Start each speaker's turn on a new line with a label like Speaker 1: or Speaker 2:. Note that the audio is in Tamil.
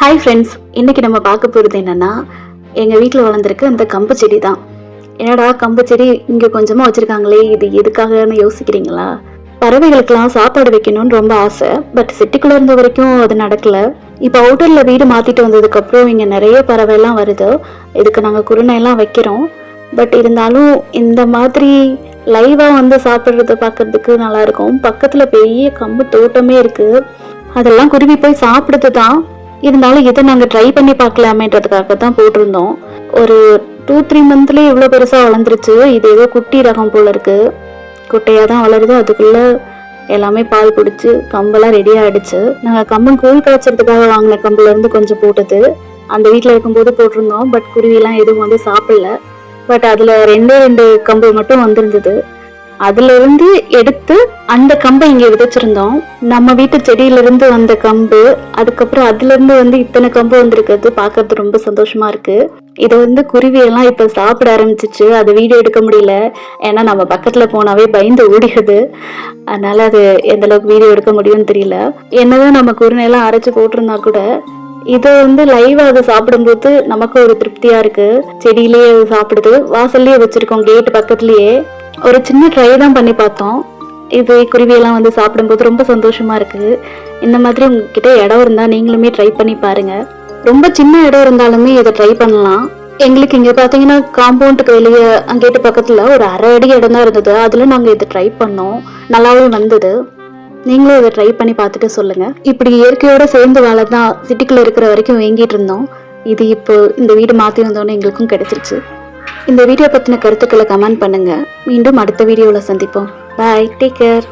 Speaker 1: ஹாய் ஃப்ரெண்ட்ஸ் இன்னைக்கு நம்ம பார்க்க போகிறது என்னன்னா எங்கள் வீட்டில் வளர்ந்துருக்கு அந்த கம்பு செடி தான் என்னடா கம்பு செடி இங்கே கொஞ்சமாக வச்சுருக்காங்களே இது எதுக்காகன்னு யோசிக்கிறீங்களா? பறவைகளுக்கெல்லாம் சாப்பாடு வைக்கணும்னு ரொம்ப ஆசை பட் சிட்டிக்குள்ளே இருந்த வரைக்கும் அது நடக்கல. இப்போ அவுட்டரில் வீடு மாற்றிட்டு வந்ததுக்கப்புறம் இங்கே நிறைய பறவைலாம் வருது. இதுக்கு நாங்கள் குருணை எல்லாம் வைக்கிறோம். பட் இருந்தாலும் இந்த மாதிரி லைவாக வந்து சாப்பிட்றத பார்க்கறதுக்கு நல்லாயிருக்கும் பக்கத்தில் பெரிய கம்பு தோட்டமே இருக்குது அதெல்லாம் குருவி போய் சாப்பிடுறது தான் இருந்தாலும் இதை நாங்கள் ட்ரை பண்ணி பார்க்கலாமேன்றதுக்காக தான் போட்டிருந்தோம். ஒரு டூ த்ரீ மந்த்லேயே இவ்வளோ பெருசாக வளர்ந்துருச்சு. இது ஏதோ குட்டி ரகம் போல இருக்கு. குட்டையாக தான் வளருது. அதுக்குள்ளே எல்லாமே பால் குடிச்சு கம்பெல்லாம் ரெடி ஆயிடுச்சு. நாங்கள் கம்பம் கூழ் காய்ச்சறதுக்காக வாங்கின கம்புலேருந்து கொஞ்சம் போட்டது. அந்த வீட்டில் இருக்கும்போது போட்டிருந்தோம். பட் குருவிலாம் எதுவும் வந்து சாப்பிடல. பட் அதில் ரெண்டே ரெண்டு கம்பு மட்டும் வந்திருந்தது. அதுல இருந்து எடுத்து அந்த கம்பை இங்க விதைச்சிருந்தோம். நம்ம வீட்டு செடியில இருந்து வந்த கம்பு அதுக்கப்புறம் அதுல இருந்து வந்து இத்தனை கம்பு வந்திருக்கிறது பார்க்கறது ரொம்ப சந்தோஷமா இருக்கு. இதை வந்து குருவியெல்லாம் இப்போ இப்ப சாப்பிட ஆரம்பிச்சிச்சு. அது வீடியோ எடுக்க முடியல. ஏன்னா நம்ம பக்கத்துல போனாவே பயந்து ஓடிடுது. அதனால அது எந்த அளவுக்கு வீடியோ எடுக்க முடியும்னு தெரியல. என்னதான் நம்ம குருணையெல்லாம் அரைச்சு போட்டிருந்தா கூட இதை வந்து லைவா அதை சாப்பிடும்போது நமக்கு ஒரு திருப்தியா இருக்கு. செடியிலேயே சாப்பிடுது. வாசல்லயே வச்சிருக்கோம் கேட் பக்கத்துலயே. ஒரு சின்ன ட்ரை தான் பண்ணி பார்த்தோம். இது குருவியெல்லாம் வந்து சாப்பிடும்போது ரொம்ப சந்தோஷமா இருக்குது. இந்த மாதிரி உங்ககிட்ட இடம் இருந்தால் நீங்களுமே ட்ரை பண்ணி பாருங்க. ரொம்ப சின்ன இடம் இருந்தாலுமே இதை ட்ரை பண்ணலாம். எங்களுக்கு இங்கே பார்த்தீங்கன்னா காம்பவுண்டுக்கு வெளியே அங்கேட்டு பக்கத்தில் ஒரு அரை அடி இடம் தான் இருந்தது. அதில் நாங்கள் இதை ட்ரை பண்ணோம். நல்லாவே வந்தது. நீங்களும் இதை ட்ரை பண்ணி பார்த்துட்டு சொல்லுங்க. இப்படி இயற்கையோட சேர்ந்து வாழ தான் சிட்டிக்குள்ளே இருக்கிற வரைக்கும் வேங்கிட்டு இருந்தோம். இது இப்போ இந்த வீடு மாற்றி வந்தோன்னே எங்களுக்கும் கிடைச்சிருச்சு. இந்த வீடியோ பற்றின கருத்துக்களை கமெண்ட் பண்ணுங்கள் மீண்டும் அடுத்த வீடியோவில் சந்திப்போம். Bye take care